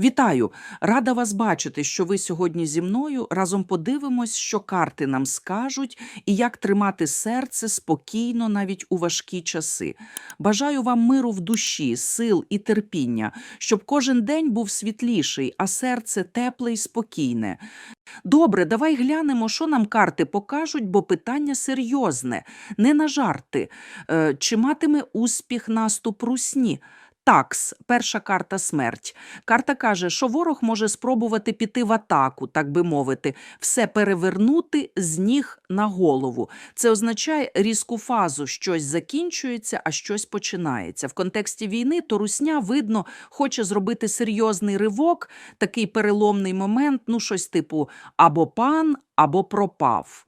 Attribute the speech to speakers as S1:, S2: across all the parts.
S1: Вітаю! Рада вас бачити, що ви сьогодні зі мною. Разом подивимось, що карти нам скажуть і як тримати серце спокійно навіть у важкі часи. Бажаю вам миру в душі, сил і терпіння, щоб кожен день був світліший, а серце тепле й спокійне. Добре, давай глянемо, що нам карти покажуть, бо питання серйозне, не на жарти. Е, чи матиме успіх наступ русні? Такс, перша карта смерть. Карта каже, що ворог може спробувати піти в атаку, так би мовити, все перевернути з ніг на голову. Це означає різку фазу, щось закінчується, а щось починається. В контексті війни то русня, видно, хоче зробити серйозний ривок, такий переломний момент, ну щось типу або пан, або пропав.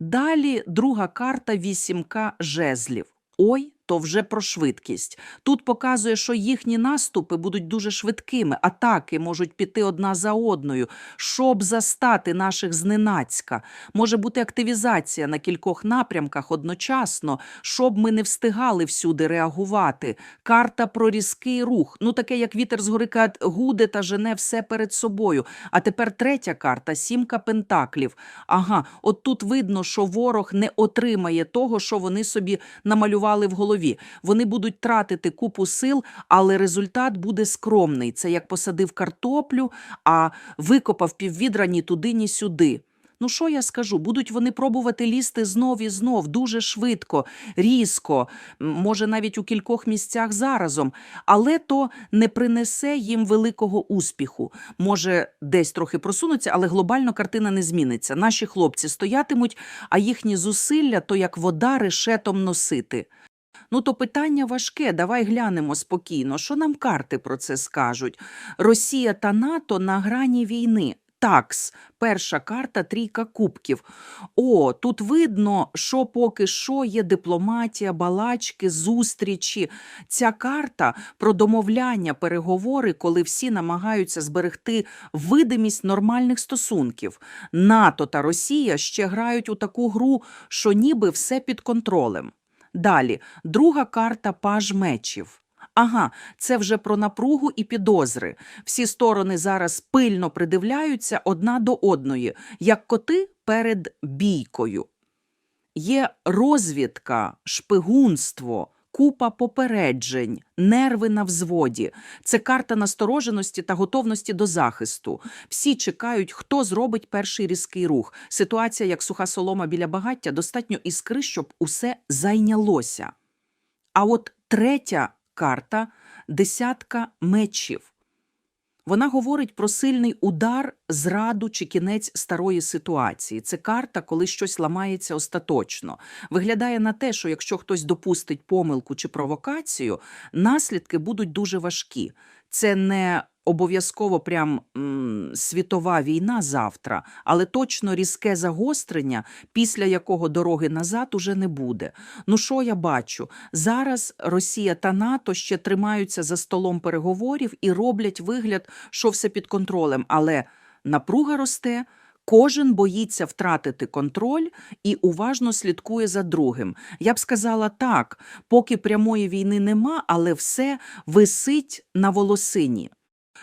S1: Далі друга карта вісімка жезлів. Ой, то вже про швидкість. Тут показує, що їхні наступи будуть дуже швидкими, атаки можуть піти одна за одною, щоб застати наших зненацька. Може бути активізація на кількох напрямках одночасно, щоб ми не встигали всюди реагувати. Карта про різкий рух. Ну таке, як вітер з гори гуде та жене все перед собою. А тепер третя карта сімка пентаклів. Ага, от тут видно, що ворог не отримає того, що вони собі намалювали в голові. Вони будуть тратити купу сил, але результат буде скромний. Це як посадив картоплю, а викопав піввідра ні туди, ні сюди. Ну, що я скажу? Будуть вони пробувати лізти знов і знов, дуже швидко, різко, може навіть у кількох місцях заразом, але то не принесе їм великого успіху. Може, десь трохи просунуться, але глобально картина не зміниться. Наші хлопці стоятимуть, а їхні зусилля то як вода решетом носити. Ну, то питання важке. Давай глянемо спокійно. Що нам карти про це скажуть? Росія та НАТО на грані війни. Такс, перша карта трійка кубків. О, тут видно, що поки що є дипломатія, балачки, зустрічі. Ця карта про домовляння, переговори, коли всі намагаються зберегти видимість нормальних стосунків. НАТО та Росія ще грають у таку гру, що ніби все під контролем. Далі, друга карта паж мечів. Ага, це вже про напругу і підозри. Всі сторони зараз пильно придивляються одна до одної, як коти перед бійкою. Є розвідка, шпигунство, купа попереджень, нерви на взводі. Це карта настороженості та готовності до захисту. Всі чекають, хто зробить перший різкий рух. Ситуація, як суха солома біля багаття, достатньо іскри, щоб усе зайнялося. А от третя карта десятка мечів. Вона говорить про сильний удар, зраду чи кінець старої ситуації. Це карта, коли щось ламається остаточно. Виглядає на те, що якщо хтось допустить помилку чи провокацію, наслідки будуть дуже важкі. Це не обов'язково прям м, світова війна завтра, але точно різке загострення, після якого дороги назад уже не буде. Ну що я бачу? Зараз Росія та НАТО ще тримаються за столом переговорів і роблять вигляд, що все під контролем, але напруга росте. Кожен боїться втратити контроль і уважно слідкує за другим. Я б сказала так, поки прямої війни нема, але все висить на волосині.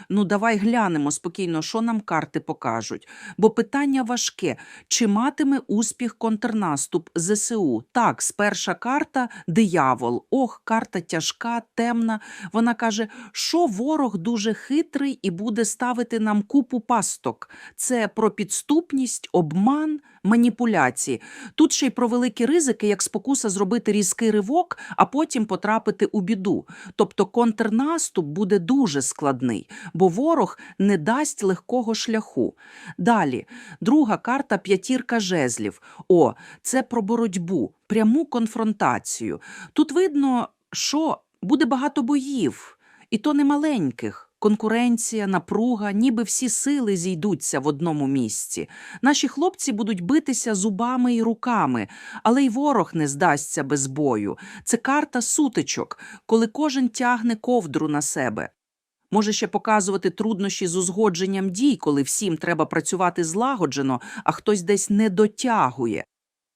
S1: Ну, давай глянемо спокійно, що нам карти покажуть. Бо питання важке: чи матиме успіх контрнаступ ЗСУ? Так, сперша карта диявол. Ох, карта тяжка, темна. Вона каже, що ворог дуже хитрий і буде ставити нам купу пасток. Це про підступність, обман, маніпуляції. Тут ще й про великі ризики, як спокуса зробити різкий ривок, а потім потрапити у біду. Тобто контрнаступ буде дуже складний, бо ворог не дасть легкого шляху. Далі, друга карта п'ятірка жезлів. О, це про боротьбу, пряму конфронтацію. Тут видно, що буде багато боїв, і то не маленьких. Конкуренція, напруга, ніби всі сили зійдуться в одному місці. Наші хлопці будуть битися зубами і руками, але й ворог не здасться без бою. Це карта сутичок, коли кожен тягне ковдру на себе. Може ще показувати труднощі з узгодженням дій, коли всім треба працювати злагоджено, а хтось десь не дотягує.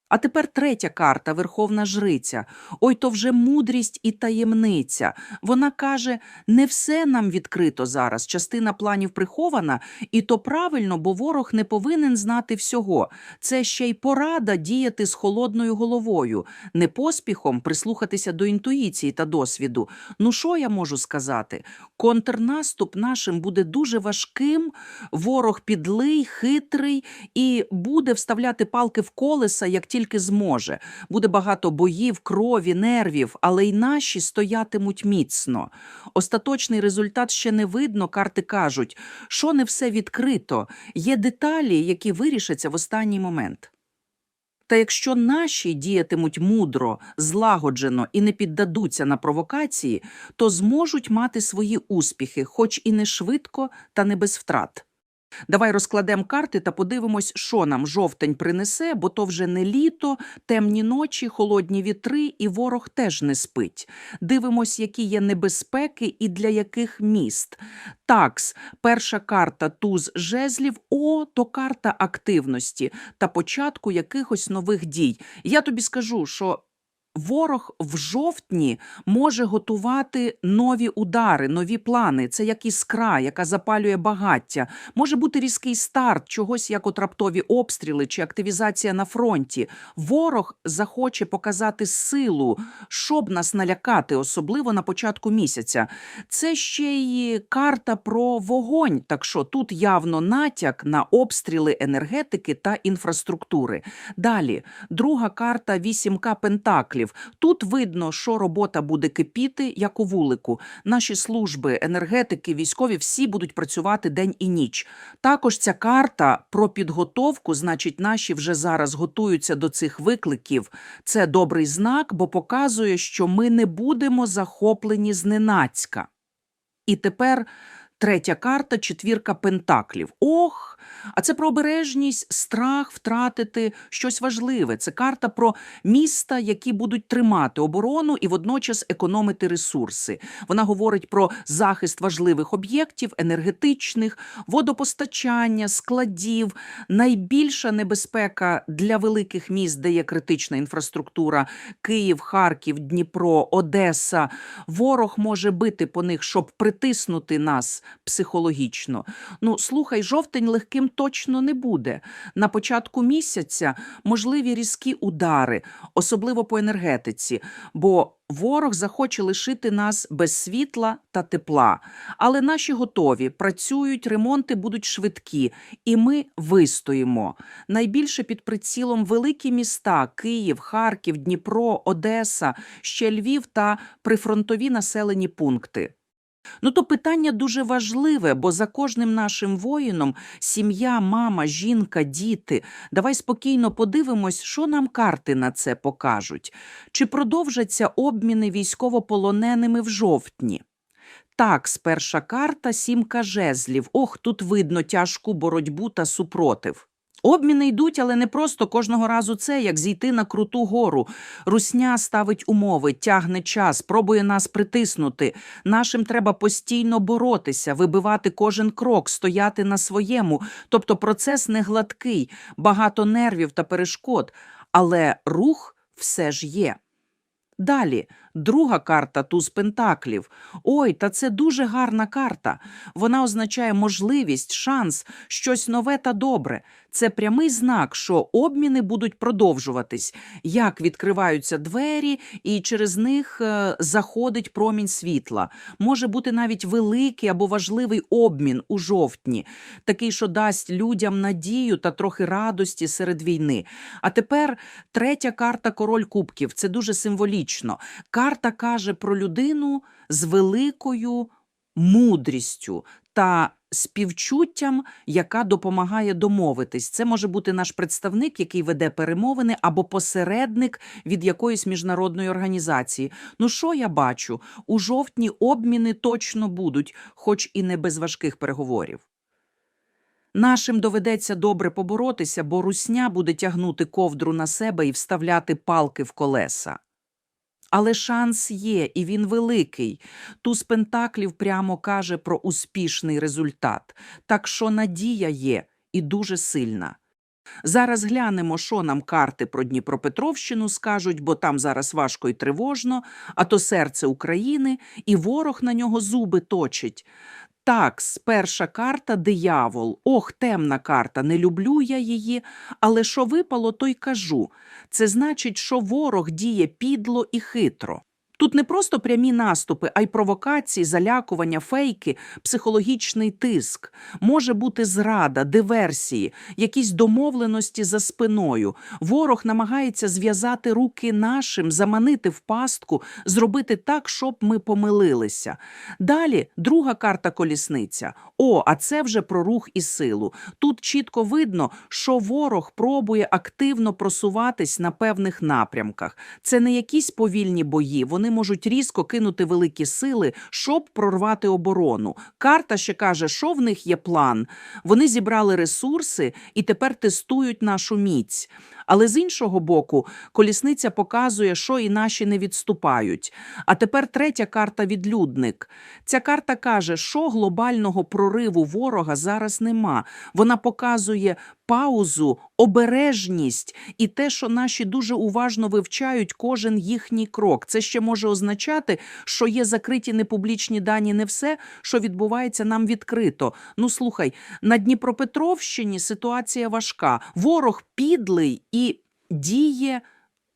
S1: А тепер третя карта Верховна Жриця. Ой, то вже мудрість і таємниця. Вона каже: не все нам відкрито зараз. Частина планів прихована, і то правильно, бо ворог не повинен знати всього. Це ще й порада діяти з холодною головою, не поспіхом прислухатися до інтуїції та досвіду. Ну що я можу сказати? Контрнаступ нашим буде дуже важким. Ворог підлий, хитрий і буде вставляти палки в колеса, як тільки зможе. Буде багато боїв, крові, нервів, але й наші стоятимуть міцно. Остаточний результат ще не видно. Карти кажуть, що не все відкрито. Є деталі, які вирішаться в останній момент. Та якщо наші діятимуть мудро, злагоджено і не піддадуться на провокації, то зможуть мати свої успіхи, хоч і не швидко та не без втрат. Давай розкладемо карти та подивимось, що нам жовтень принесе, бо то вже не літо, темні ночі, холодні вітри, і ворог теж не спить. Дивимось, які є небезпеки і для яких міст. Такс, перша карта туз жезлів, о, то карта активності та початку якихось нових дій. Я тобі скажу, що Ворог в жовтні може готувати нові удари, нові плани. Це як іскра, яка запалює багаття. Може бути різкий старт, чогось як от раптові обстріли чи активізація на фронті. Ворог захоче показати силу, щоб нас налякати, особливо на початку місяця. Це ще й карта про вогонь. Так що тут явно натяк на обстріли енергетики та інфраструктури. Далі, друга карта вісімка пентаклів. Тут видно, що робота буде кипіти, як у вулику. Наші служби, енергетики, військові всі будуть працювати день і ніч. Також ця карта про підготовку, значить, наші вже зараз готуються до цих викликів. Це добрий знак, бо показує, що ми не будемо захоплені зненацька. І тепер третя карта четвірка пентаклів. Ох! А це про обережність, страх втратити щось важливе. Це карта про міста, які будуть тримати оборону і водночас економити ресурси. Вона говорить про захист важливих об'єктів, енергетичних, водопостачання, складів. Найбільша небезпека для великих міст, де є критична інфраструктура: Київ, Харків, Дніпро, Одеса. Ворог може бити по них, щоб притиснути нас психологічно. Ну, слухай, жовтень легким точно не буде. На початку місяця можливі різкі удари, особливо по енергетиці, бо ворог захоче лишити нас без світла та тепла. Але наші готові, працюють, ремонти будуть швидкі, і ми вистоїмо. Найбільше під прицілом великі міста: Київ, Харків, Дніпро, Одеса, ще Львів та прифронтові населені пункти. Ну, то питання дуже важливе, бо за кожним нашим воїном сім'я, мама, жінка, діти. Давай спокійно подивимось, що нам карти на це покажуть. Чи продовжаться обміни військовополоненими в жовтні? Так, сперша карта сімка жезлів. Ох, тут видно тяжку боротьбу та супротив. Обміни йдуть, але не просто кожного разу це, як зійти на круту гору. Русня ставить умови, тягне час, пробує нас притиснути. Нашим треба постійно боротися, вибивати кожен крок, стояти на своєму. Тобто процес не гладкий, багато нервів та перешкод, але рух все ж є. Далі, друга карта туз пентаклів. Ой, та це дуже гарна карта. Вона означає можливість, шанс, щось нове та добре. Це прямий знак, що обміни будуть продовжуватись, як відкриваються двері, і через них е, заходить промінь світла. Може бути навіть великий або важливий обмін у жовтні, такий, що дасть людям надію та трохи радості серед війни. А тепер третя карта король кубків. Це дуже символічно. Карта каже про людину з великою мудрістю та співчуттям, яка допомагає домовитись. Це може бути наш представник, який веде перемовини, або посередник від якоїсь міжнародної організації. Ну що я бачу? У жовтні обміни точно будуть, хоч і не без важких переговорів. Нашим доведеться добре поборотися, бо русня буде тягнути ковдру на себе і вставляти палки в колеса. Але шанс є, і він великий. Туз Пентаклів прямо каже про успішний результат. Так що надія є і дуже сильна. Зараз глянемо, що нам карти про Дніпропетровщину скажуть, бо там зараз важко і тривожно, а то серце України, і ворог на нього зуби точить. Такс, перша карта диявол. Ох, темна карта, не люблю я її, але що випало, то й кажу. Це значить, що ворог діє підло і хитро. Тут не просто прямі наступи, а й провокації, залякування, фейки, психологічний тиск. Може бути зрада, диверсії, якісь домовленості за спиною. Ворог намагається зв'язати руки нашим, заманити в пастку, зробити так, щоб ми помилилися. Далі друга карта колісниця. О, а це вже про рух і силу. Тут чітко видно, що ворог пробує активно просуватись на певних напрямках. Це не якісь повільні бої. Вони можуть різко кинути великі сили, щоб прорвати оборону. Карта ще каже, що в них є план. Вони зібрали ресурси і тепер тестують нашу міць. Але з іншого боку, колісниця показує, що і наші не відступають. А тепер третя карта відлюдник. Ця карта каже, що глобального прориву ворога зараз нема. Вона показує паузу, обережність і те, що наші дуже уважно вивчають кожен їхній крок. Це ще може означати, що є закриті непублічні дані, не все, що відбувається нам відкрито. Ну слухай, на Дніпропетровщині ситуація важка. Ворог підлий діє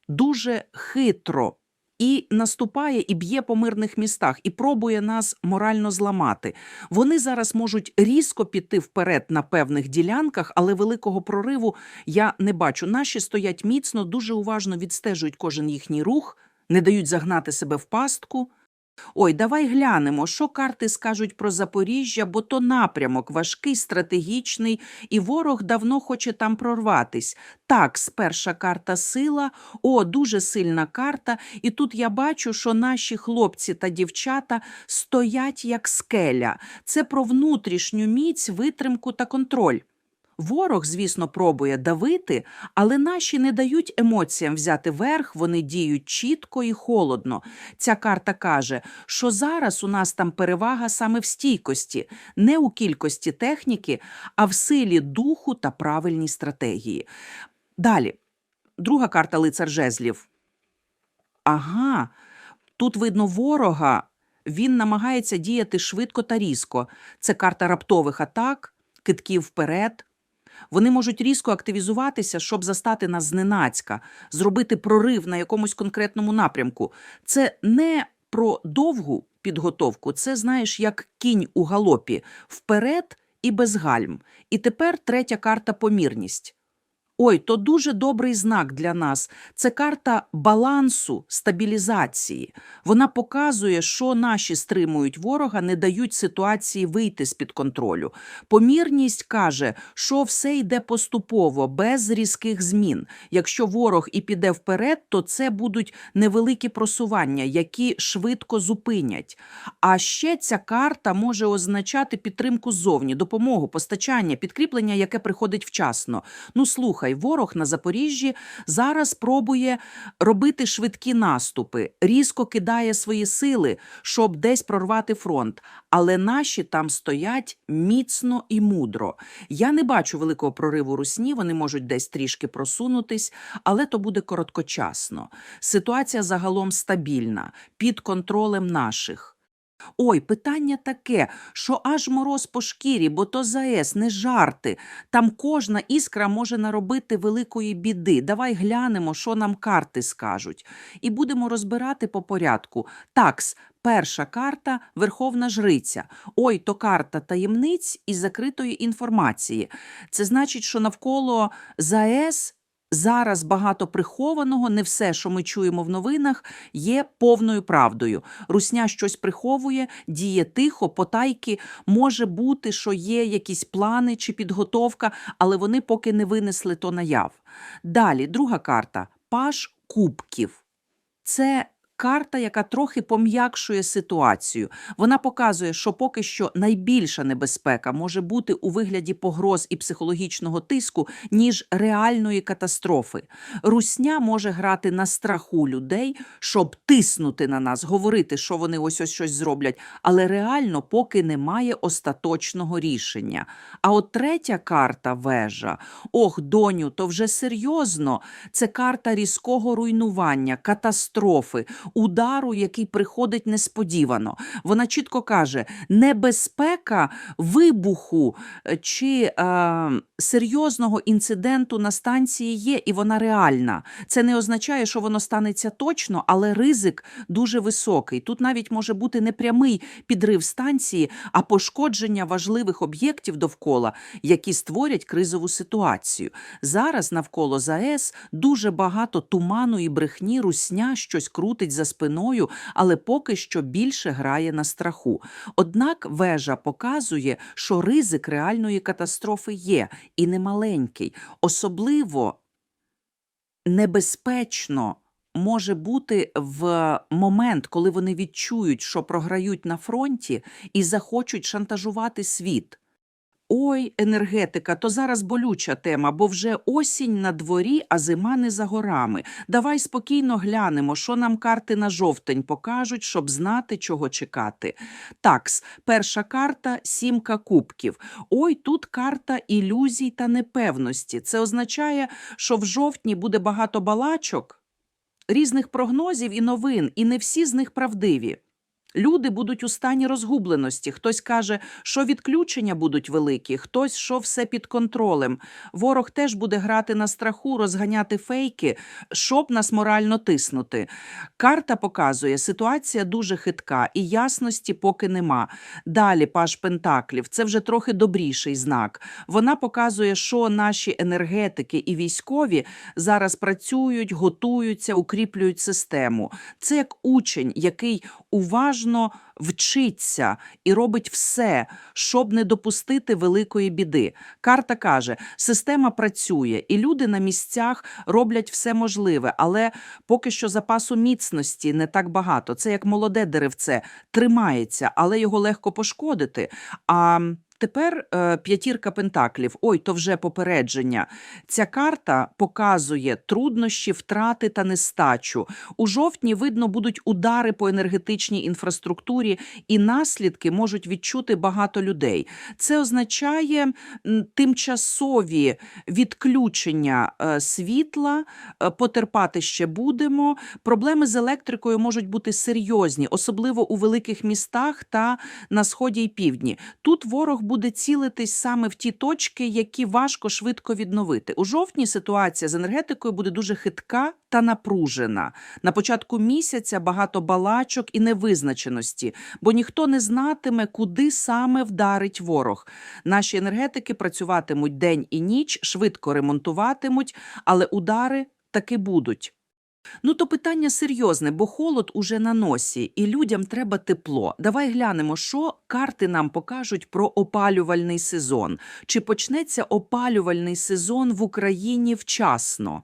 S1: дуже хитро. І наступає і б'є по мирних містах, і пробує нас морально зламати. Вони зараз можуть різко піти вперед на певних ділянках, але великого прориву я не бачу. Наші стоять міцно, дуже уважно відстежують кожен їхній рух, не дають загнати себе в пастку. Ой, давай глянемо, що карти скажуть про Запоріжжя, бо то напрямок важкий, стратегічний, і ворог давно хоче там прорватись. Так, перша карта сила, о, дуже сильна карта. І тут я бачу, що наші хлопці та дівчата стоять як скеля. Це про внутрішню міць, витримку та контроль. Ворог, звісно, пробує давити, але наші не дають емоціям взяти верх, вони діють чітко і холодно. Ця карта каже, що зараз у нас там перевага саме в стійкості, не у кількості техніки, а в силі духу та правильній стратегії. Далі, друга карта лицар жезлів. Ага, тут видно ворога. Він намагається діяти швидко та різко. Це карта раптових атак, китків вперед. Вони можуть різко активізуватися, щоб застати нас зненацька, зробити прорив на якомусь конкретному напрямку. Це не про довгу підготовку, це знаєш, як кінь у галопі, вперед і без гальм. І тепер третя карта помірність. Ой, то дуже добрий знак для нас. Це карта балансу, стабілізації. Вона показує, що наші стримують ворога, не дають ситуації вийти з-під контролю. Помірність каже, що все йде поступово, без різких змін. Якщо ворог і піде вперед, то це будуть невеликі просування, які швидко зупинять. А ще ця карта може означати підтримку ззовні, допомогу, постачання, підкріплення, яке приходить вчасно. Ну слухай, ворог на Запоріжжі зараз пробує робити швидкі наступи, різко кидає свої сили, щоб десь прорвати фронт. Але наші там стоять міцно і мудро. Я не бачу великого прориву русні, вони можуть десь трішки просунутись, але то буде короткочасно. Ситуація загалом стабільна, під контролем наших. Ой, питання таке, що аж мороз по шкірі, бо то ЗАЕС, не жарти. Там кожна іскра може наробити великої біди. Давай глянемо, що нам карти скажуть. І будемо розбирати по порядку. Такс, перша карта Верховна Жриця. Ой, то карта таємниць і закритої інформації. Це значить, що навколо ЗАЕС Зараз багато прихованого, не все, що ми чуємо в новинах, є повною правдою. Русня щось приховує, діє тихо, потайки. Може бути, що є якісь плани чи підготовка, але вони поки не винесли то наяв. Далі, друга карта паш кубків. Це карта, яка трохи пом'якшує ситуацію. Вона показує, що поки що найбільша небезпека може бути у вигляді погроз і психологічного тиску, ніж реальної катастрофи. Русня може грати на страху людей, щоб тиснути на нас, говорити, що вони ось ось щось зроблять, але реально поки немає остаточного рішення. А от третя карта вежа. Ох, доню, то вже серйозно. Це карта різкого руйнування, катастрофи, удару, який приходить несподівано. Вона чітко каже: небезпека вибуху е, чи е, серйозного інциденту на станції є, і вона реальна. Це не означає, що воно станеться точно, але ризик дуже високий. Тут навіть може бути не прямий підрив станції, а пошкодження важливих об'єктів довкола, які створять кризову ситуацію. Зараз навколо ЗАЕС дуже багато туману і брехні, русня щось крутить за спиною, але поки що більше грає на страху. Однак вежа показує, що ризик реальної катастрофи є і немаленький. Особливо небезпечно може бути в момент, коли вони відчують, що програють на фронті і захочуть шантажувати світ. Ой, енергетика, то зараз болюча тема, бо вже осінь на дворі, а зима не за горами. Давай спокійно глянемо, що нам карти на жовтень покажуть, щоб знати, чого чекати. Такс, перша карта сімка кубків. Ой, тут карта ілюзій та непевності. Це означає, що в жовтні буде багато балачок, різних прогнозів і новин, і не всі з них правдиві. Люди будуть у стані розгубленості. Хтось каже, що відключення будуть великі, хтось, що все під контролем. Ворог теж буде грати на страху, розганяти фейки, щоб нас морально тиснути. Карта показує, ситуація дуже хитка і ясності поки нема. Далі паш Пентаклів це вже трохи добріший знак. Вона показує, що наші енергетики і військові зараз працюють, готуються, укріплюють систему. Це як учень, який уважно вчиться і робить все, щоб не допустити великої біди. Карта каже, система працює, і люди на місцях роблять все можливе, але поки що запасу міцності не так багато. Це як молоде деревце, тримається, але його легко пошкодити. А Тепер е, п'ятірка пентаклів. Ой, то вже попередження. Ця карта показує труднощі, втрати та нестачу. У жовтні видно будуть удари по енергетичній інфраструктурі, і наслідки можуть відчути багато людей. Це означає тимчасові відключення е, світла, е, потерпати ще будемо. Проблеми з електрикою можуть бути серйозні, особливо у великих містах та на сході і півдні. Тут ворог буде цілитись саме в ті точки, які важко швидко відновити. У жовтні ситуація з енергетикою буде дуже хитка та напружена. На початку місяця багато балачок і невизначеності, бо ніхто не знатиме, куди саме вдарить ворог. Наші енергетики працюватимуть день і ніч, швидко ремонтуватимуть, але удари таки будуть. Ну, то питання серйозне, бо холод уже на носі, і людям треба тепло. Давай глянемо, що карти нам покажуть про опалювальний сезон. Чи почнеться опалювальний сезон в Україні вчасно?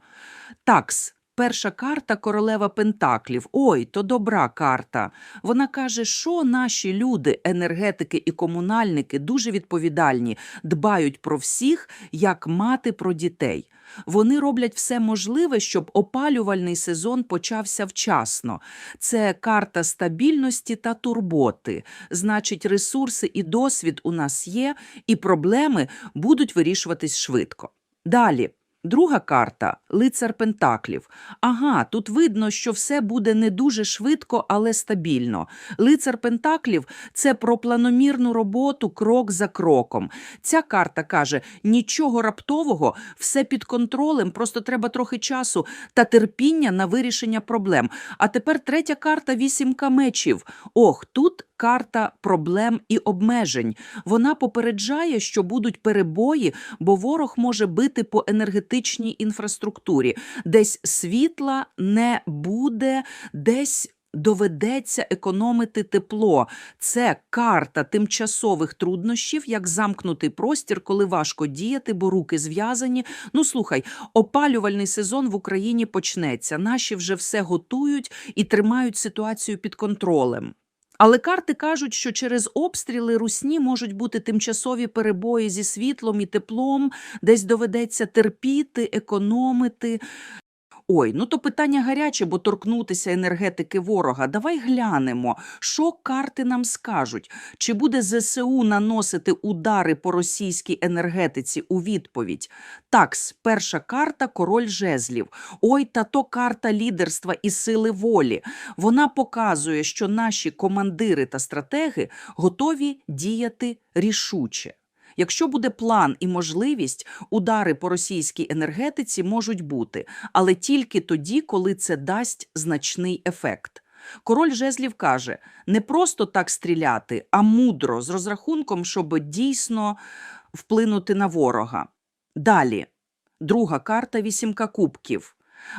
S1: Такс. Перша карта королева Пентаклів. Ой, то добра карта. Вона каже, що наші люди, енергетики і комунальники, дуже відповідальні, дбають про всіх, як мати про дітей. Вони роблять все можливе, щоб опалювальний сезон почався вчасно. Це карта стабільності та турботи. Значить, ресурси і досвід у нас є, і проблеми будуть вирішуватись швидко. Далі. Друга карта лицар Пентаклів. Ага, тут видно, що все буде не дуже швидко, але стабільно. Лицар Пентаклів це про планомірну роботу крок за кроком. Ця карта каже: нічого раптового, все під контролем, просто треба трохи часу та терпіння на вирішення проблем. А тепер третя карта вісімка мечів. Ох, тут карта проблем і обмежень. Вона попереджає, що будуть перебої, бо ворог може бити по енергетичній інфраструктурі. Десь світла не буде, десь. доведеться економити тепло. Це карта тимчасових труднощів, як замкнутий простір, коли важко діяти, бо руки зв'язані. Ну слухай, опалювальний сезон в Україні почнеться. Наші вже все готують і тримають ситуацію під контролем. Але карти кажуть, що через обстріли русні можуть бути тимчасові перебої зі світлом і теплом, десь доведеться терпіти, економити. Ой, ну то питання гаряче, бо торкнутися енергетики ворога. Давай глянемо, що карти нам скажуть. Чи буде ЗСУ наносити удари по російській енергетиці у відповідь? Такс, перша карта король жезлів. Ой, та то карта лідерства і сили волі. Вона показує, що наші командири та стратеги готові діяти рішуче. Якщо буде план і можливість, удари по російській енергетиці можуть бути, але тільки тоді, коли це дасть значний ефект. Король жезлів каже: не просто так стріляти, а мудро, з розрахунком, щоб дійсно вплинути на ворога. Далі, друга карта вісімка кубків.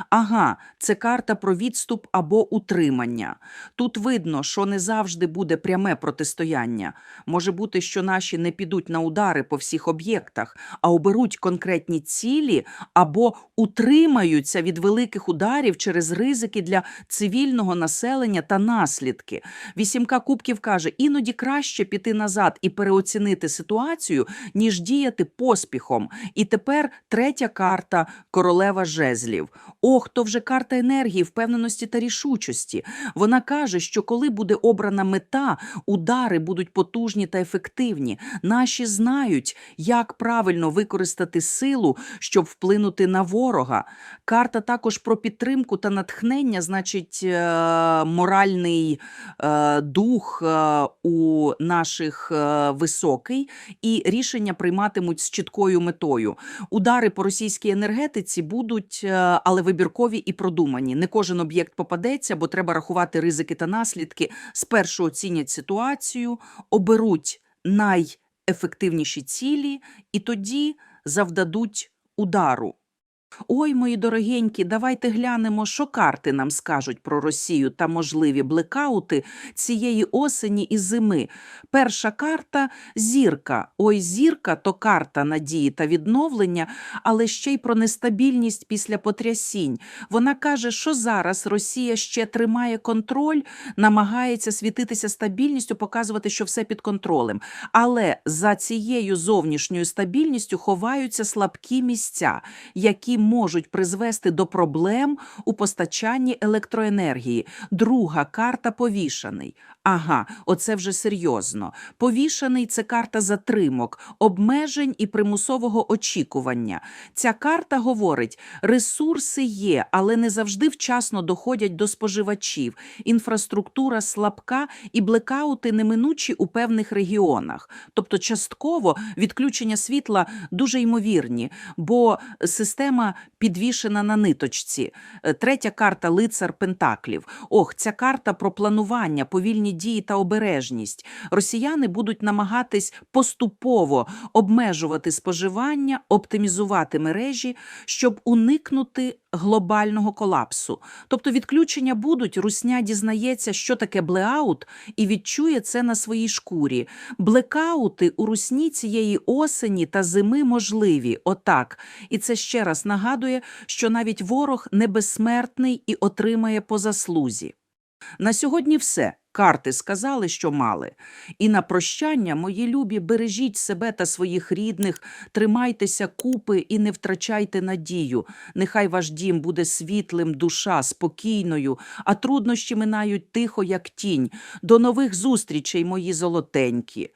S1: Ага, це карта про відступ або утримання. Тут видно, що не завжди буде пряме протистояння. Може бути, що наші не підуть на удари по всіх об'єктах, а оберуть конкретні цілі або утримаються від великих ударів через ризики для цивільного населення та наслідки. Вісімка кубків каже: іноді краще піти назад і переоцінити ситуацію, ніж діяти поспіхом. І тепер третя карта королева жезлів. Ох, то вже карта енергії, впевненості та рішучості. Вона каже, що коли буде обрана мета, удари будуть потужні та ефективні. Наші знають, як правильно використати силу, щоб вплинути на ворога. Карта також про підтримку та натхнення, значить, е, моральний е, дух е, у наших високий, і рішення прийматимуть з чіткою метою. Удари по російській енергетиці будуть, але вибіркові і продумані. Не кожен об'єкт попадеться, бо треба рахувати ризики та наслідки. Спершу оцінять ситуацію, оберуть найефективніші цілі і тоді завдадуть удару. Ой, мої дорогенькі, давайте глянемо, що карти нам скажуть про Росію та можливі блекаути цієї осені і зими. Перша карта зірка. Ой, зірка то карта надії та відновлення, але ще й про нестабільність після потрясінь. Вона каже, що зараз Росія ще тримає контроль, намагається світитися стабільністю, показувати, що все під контролем. Але за цією зовнішньою стабільністю ховаються слабкі місця, які можуть призвести до проблем у постачанні електроенергії. Друга карта повішаний. Ага, оце вже серйозно. Повішаний це карта затримок, обмежень і примусового очікування. Ця карта говорить: ресурси є, але не завжди вчасно доходять до споживачів. Інфраструктура слабка і блекаути неминучі у певних регіонах. Тобто, частково відключення світла дуже ймовірні, бо система підвішена на ниточці. Е, Третя карта лицар Пентаклів. Ох, ця карта про планування, повільні дії та обережність. Росіяни будуть намагатись поступово обмежувати споживання, оптимізувати мережі, щоб уникнути глобального колапсу. Тобто відключення будуть, русня дізнається, що таке блеаут, і відчує це на своїй шкурі. Блекаути у русні цієї осені та зими можливі. Отак. І це ще раз нагадує, що навіть ворог не безсмертний і отримає по заслузі. На сьогодні все. Карти сказали, що мали. І на прощання, мої любі, бережіть себе та своїх рідних, тримайтеся купи і не втрачайте надію. Нехай ваш дім буде світлим, душа, спокійною, а труднощі минають тихо, як тінь. До нових зустрічей, мої золотенькі.